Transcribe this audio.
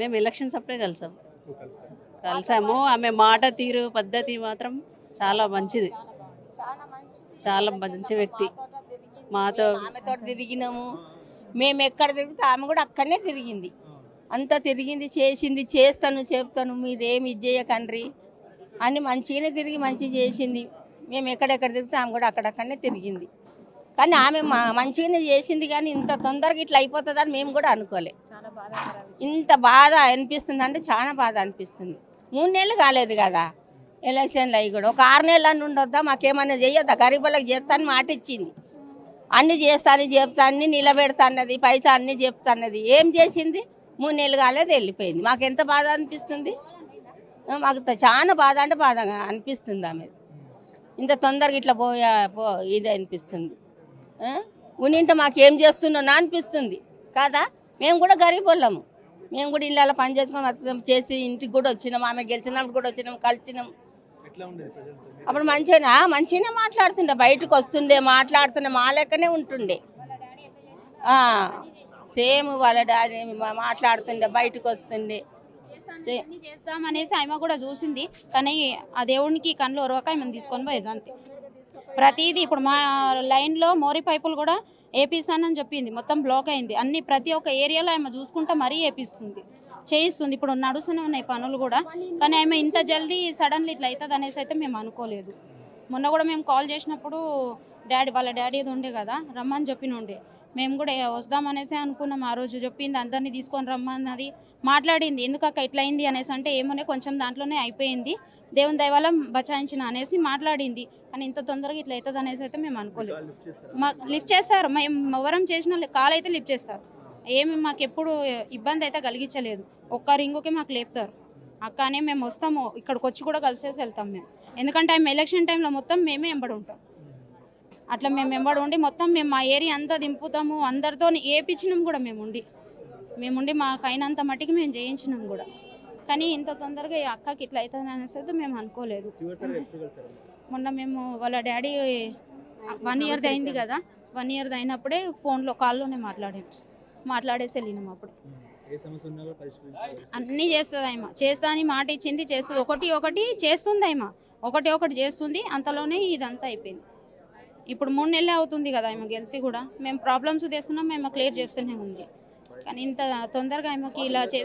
మేము ఎలక్షన్స్ అప్పుడే కలిసాం. కలిసాము. ఆమె మాట తీరు పద్ధతి మాత్రం చాలా మంచిది. చాలా మంచి వ్యక్తి. మాతో ఆమెతో తిరిగినాము. మేము ఎక్కడ తిరిగితే ఆమె కూడా అక్కడనే తిరిగింది. అంతా తిరిగింది చేసింది చేస్తాను చెప్తాను మీరేమి ఇది చేయకండ్రి అని మంచిగానే తిరిగి మంచిగా చేసింది. మేము ఎక్కడెక్కడ తిరిగితే ఆమె కూడా అక్కడక్కడనే తిరిగింది. కానీ ఆమె మా మంచిగానే చేసింది కానీ ఇంత తొందరగా ఇట్లా అయిపోతుందని మేము కూడా అనుకోలే. ఇంత బాధ అనిపిస్తుంది అంటే చాలా బాధ అనిపిస్తుంది. మూడు నెలలు కాలేదు కదా ఎలక్షన్లు అవి కూడా. ఒక ఆరు నెలలు అని ఉండొద్దా? మాకేమన్నా చేయొద్దా గరీబులకు చేస్తాను మాట ఇచ్చింది. అన్ని చేస్తాను చెప్తా అన్ని నిలబెడతాన్నది పైసా అన్ని చెప్తాన్నది. ఏం చేసింది? మూడు నెలలు కాలేదు వెళ్ళిపోయింది. మాకు ఎంత బాధ అనిపిస్తుంది? మాకు చాలా బాధ అంటే బాధగా అనిపిస్తుంది ఆమె. ఇంత తొందరగా ఇట్లా పోయా పో ఇది అనిపిస్తుంది. ఉన్నింటే మాకేం చేస్తున్నా అనిపిస్తుంది. కాదా? మేము కూడా గరీబ్ వాళ్ళము మేము కూడా ఇళ్ళ పని చేసుకొని వస్తాం చేసి ఇంటికి కూడా వచ్చినాం. ఆమె గెలిచినప్పుడు కూడా వచ్చినాం. కలిసినాం. అప్పుడు మంచిగా మంచిగానే మాట్లాడుతుండే. బయటకు వస్తుండే మాట్లాడుతుండే. మా లెక్కనే ఉంటుండే. ఆ, సేమ్ వాళ్ళ డాడీ మాట్లాడుతుండే బయటకు వస్తుండే. సే- అన్ని చేద్దాం అనేసి ఆమె కూడా చూసింది. కానీ ఆ దేవునికి కళ్ళు ఒరవక ఆమెను తీసుకొని పోయారు అంతే. ప్రతిదీ ఇప్పుడు మా లైన్లో మోరీ పైపులు కూడా వేపిస్తానని చెప్పింది. మొత్తం బ్లాక్ అయింది. అన్ని ప్రతి ఒక్క ఏరియాలో ఆమె చూసుకుంటా మరీ వేపిస్తుంది చేయిస్తుంది. ఇప్పుడు నడుస్తూనే ఉన్నాయి పనులు కూడా. కానీ ఆమె ఇంత జల్దీ సడన్లీ ఇట్లా అవుతుంది అనేసి అయితే మేము అనుకోలేదు. మొన్న కూడా మేము కాల్ చేసినప్పుడు డాడీ వాళ్ళ డాడీ ఏదో ఉండే కదా రమ్మని చెప్పిన ఉండే. మేము కూడా వస్తామనేసి అనుకున్నాం. ఆ రోజు చెప్పింది అందరినీ తీసుకొని రమ్మన్నది మాట్లాడింది. ఎందుకు అక్క ఇట్లా అయింది అనేసి అంటే ఏమోనే కొంచెం దాంట్లోనే అయిపోయింది. దేవుని దయ వల్ల బచాయించిన అనేసి మాట్లాడింది. కానీ ఇంత తొందరగా ఇట్లా అవుతుంది అనేసి అయితే మేము అనుకోలేదు. మా లిఫ్ట్ చేస్తారు. మేము ఎవరం చేసిన కాల్ అయితే లిఫ్ట్ చేస్తారు. ఏమి మాకు ఎప్పుడు ఇబ్బంది అయితే కలిగించలేదు. ఒక్క రింగుకి మాకు లేపుతారు. అక్కనే మేము వస్తాము ఇక్కడికి వచ్చి కూడా కలిసేసి వెళ్తాం మేము. ఎందుకంటే ఆమె ఎలక్షన్ టైంలో మొత్తం మేమే ఎంబడి ఉంటాం. అట్లా మేము ఎంబడి ఉండి మొత్తం మేము మా ఏరియా అంతా దింపుతాము అందరితో ఏపించినాం కూడా మేము ఉండి మేము ఉండి మాకు అయినంత మట్టికి మేము చేయించినాం కూడా. కానీ ఇంత తొందరగా ఈ అక్కకి ఇట్లా అవుతుంది అనేసి మేము అనుకోలేదు. మొన్న మేము వాళ్ళ డాడీ వన్ ఇయర్ది అయింది కదా వన్ ఇయర్ది అయినప్పుడే ఫోన్లో కాల్లోనే మాట్లాడాను మాట్లాడేసి వెళ్ళినాం అప్పుడు. అన్ని సమస్య అన్నీ చేస్తుంది ఆయమ చేస్తా అని మాట ఇచ్చింది చేస్తుంది. ఒకటి ఒకటి చేస్తుంది ఆయమ ఒకటి ఒకటి చేస్తుంది అంతలోనే ఇదంతా అయిపోయింది. ఇప్పుడు మూడు నెలలే అవుతుంది కదా ఆమె గెలిచి కూడా. మేము ప్రాబ్లమ్స్ తెస్తున్నాం మేము క్లియర్ చేస్తూనే ఉంది. కానీ ఇంత తొందరగా ఆమెకి ఇలా చేసి